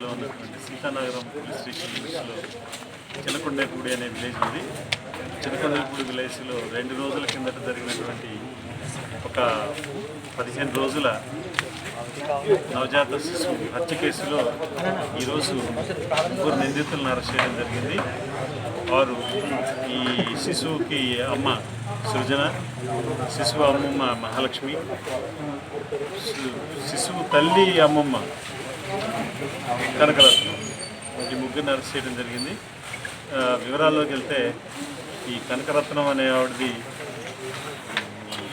లో ఉన్నటువంటి Seethanagaram police station విలేజ్లో చిన్నకొండేపూడి అనే విలేజ్ ఉంది. చిన్నకొండేపూడి విలేజ్లో రెండు రోజుల కిందట జరిగినటువంటి ఒక పదిహేను రోజుల నవజాత శిశువు హత్య కేసులో ఈరోజు ముగ్గురు నిందితులను అరెస్ట్ చేయడం జరిగింది. వారు ఈ శిశువుకి అమ్మ సృజన శిశువు అమ్మమ్మ మహాలక్ష్మి శి- శిశువు తల్లి అమ్మమ్మ కనకరత్నం ఈ ముగ్గురిని అరెస్ట్ చేయడం జరిగింది. వివరాల్లోకి వెళ్తే ఈ కనకరత్నం అనే ఆవిడది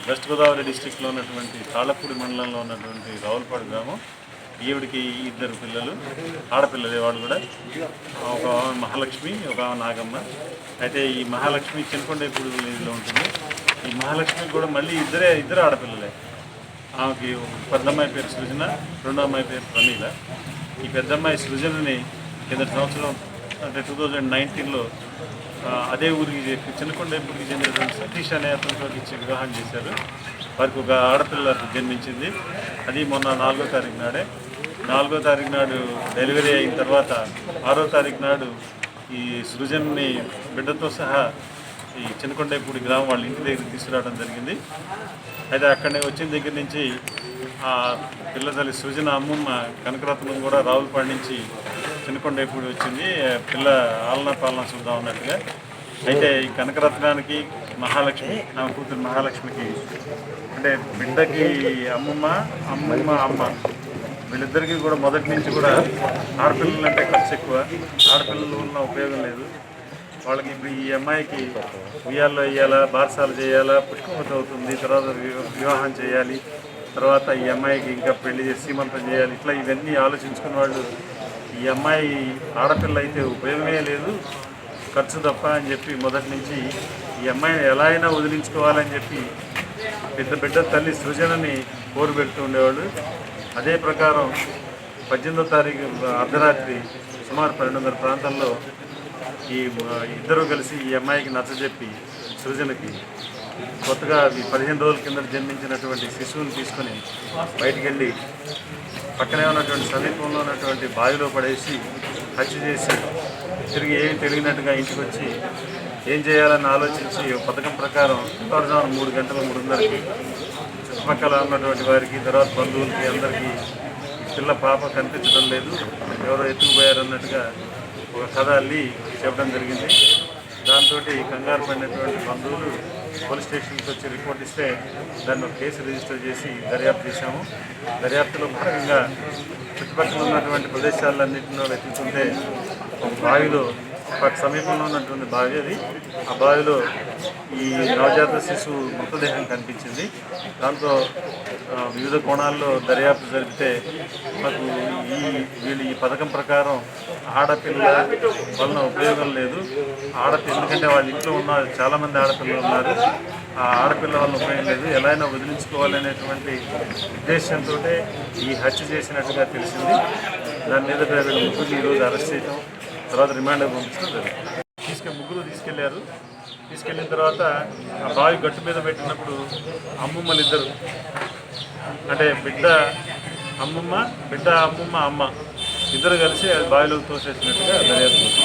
వెస్ట్ గోదావరి డిస్టిక్లో ఉన్నటువంటి తాళపూడి మండలంలో ఉన్నటువంటి రావులపాడు గ్రామం. ఈవిడికి ఇద్దరు పిల్లలు ఆడపిల్లలే వాళ్ళు కూడా. ఒక మహాలక్ష్మి ఒక ఆమె నాగమ్మ. అయితే ఈ మహాలక్ష్మి చినకొండేపూడి విలేజ్లో ఉంటుంది. ఈ మహాలక్ష్మి కూడా మళ్ళీ ఇద్దరే ఇద్దరు ఆడపిల్లలే. ఆమెకి ఒక పెద్ద అమ్మాయి పేరు సృజన రెండో అమ్మాయి పేరు ప్రమీల. ఈ పెద్దమ్మాయి సృజనని కిందటి సంవత్సరం అంటే టూ థౌజండ్ నైన్టీన్లో అదే ఊరికి చిన్నకొండేపూడికి చెందినటువంటి సతీష్ అనే అతనితో ఇచ్చి వివాహం చేశారు. వారికి ఒక ఆడపిల్ల జన్మించింది. అది మొన్న నాలుగో తారీఖు నాడే. నాలుగో తారీఖు నాడు డెలివరీ అయిన తర్వాత ఆరో తారీఖు నాడు ఈ సృజన్ని బిడ్డతో సహా ఈ చిన్నకొండపూడి గ్రామం వాళ్ళ ఇంటి దగ్గరికి తీసుకురావడం జరిగింది. అయితే అక్కడనే వచ్చిన దగ్గర నుంచి ఆ పిల్ల తల్లి సృజన అమ్మమ్మ కనకరత్నం కూడా రావులపాడు నుంచి చిన్నకొండేపూడి వచ్చింది. పిల్ల ఆలన పాలన చూద్దాం అన్నట్టుగా. అయితే ఈ కనకరత్నానికి మహాలక్ష్మి నా కూతురు మహాలక్ష్మికి అంటే బిడ్డకి అమ్మమ్మ అమ్మమ్మ అమ్మ. వీళ్ళిద్దరికీ కూడా మొదటి నుంచి కూడా ఆడపిల్లలు అంటే ఖర్చు ఎక్కువ. ఆడపిల్లలు ఉన్న ఉపయోగం లేదు. వాళ్ళకి ఇప్పుడు ఈ అమ్మాయికి ఉయ్యాల్లో వేయాలా బారసాలు చేయాలా పుష్పవతి అవుతుంది తర్వాత వివాహం చేయాలి తర్వాత ఈ అమ్మాయికి ఇంకా పెళ్ళి చేసి సీమంతం చేయాలి. ఇట్లా ఇవన్నీ ఆలోచించుకున్న వాళ్ళు ఈ అమ్మాయి ఆడపిల్ల అయితే ఉపయోగమే లేదు ఖర్చు తప్ప అని చెప్పి మొదటి నుంచి ఈ అమ్మాయిని ఎలా అయినా వదిలించుకోవాలని చెప్పి పెద్ద బిడ్డ తల్లి సృజనని కోరు పెడుతూ ఉండేవాళ్ళు. అదే ప్రకారం పద్దెనిమిదో తారీఖు అర్ధరాత్రి సుమారు పన్నెండున్నర ప్రాంతంలో ఈ ఇద్దరూ ఇద్దరు కలిసి ఈ అమ్మాయికి నచ్చజెప్పి సృజనకి కొత్తగా అది పదిహేను రోజుల కింద జన్మించినటువంటి శిశువుని తీసుకొని బయటికి వెళ్ళి పక్కనే ఉన్నటువంటి సమీపంలో ఉన్నటువంటి బావిలో పడేసి హత్య చేసి తిరిగి ఏమి తెలియనట్టుగా ఇంటికి వచ్చి ఏం చేయాలని ఆలోచించి పథకం ప్రకారం తెల్లవారుజామున మూడు గంటల మూడున్నరకి చుట్టుపక్కల ఉన్నటువంటి వారికి తర్వాత బంధువులకి అందరికీ పిల్ల పాప కనిపించడం లేదు. ఎవరో ఎత్తుకుపోయారు అన్నట్టుగా ఒక కథ అల్లి చెప్పడం జరిగింది. దాంతో కంగారు పడినటువంటి బంధువులు పోలీస్ స్టేషన్కి వచ్చి రిపోర్ట్ ఇస్తే దాన్ని ఒక కేసు రిజిస్టర్ చేసి దర్యాప్తు చేశాము. దర్యాప్తులో భాగంగా చుట్టుపక్కల ఉన్నటువంటి ప్రదేశాలన్నింటిలో వెతుకుతుంటే ఒక బావిలో పక్క సమీపంలో ఉన్నటువంటి బావి అది ఆ బావిలో ఈ నవజాత శిశువు మృతదేహం కనిపించింది. దాంతో వివిధ కోణాల్లో దర్యాప్తు జరిపితే మాకు ఈ వీళ్ళు ఈ పథకం ప్రకారం ఆడపిల్ల వలన ఉపయోగం లేదు. ఆడపిల్ల ఎందుకంటే వాళ్ళ ఇంట్లో ఉన్న చాలామంది ఆడపిల్లలు ఉన్నారు. ఆ ఆడపిల్ల వలన ఉపయోగం లేదు. ఎలా అయినా వదిలించుకోవాలనేటువంటి ఉద్దేశంతో ఈ హత్య చేసినట్టుగా తెలిసింది. దాని మీద వీళ్ళ ముగ్గురిని ఈరోజు అరెస్ట్ చేయడం తర్వాత రిమాండ్ పంపించడం జరిగింది తీసుకెళ్ళి ముగ్గురు తీసుకెళ్ళారు. తీసుకెళ్ళిన తర్వాత ఆ బావి గట్టు మీద పెట్టినప్పుడు అమ్మమ్మలు ఇద్దరు. అంటే బిడ్డ అమ్మమ్మ బిడ్డ అమ్మమ్మ అమ్మ. ఇద్దరు కలిసి అది బావిలోకి తోసేసినట్టుగా దర్యాప్తు.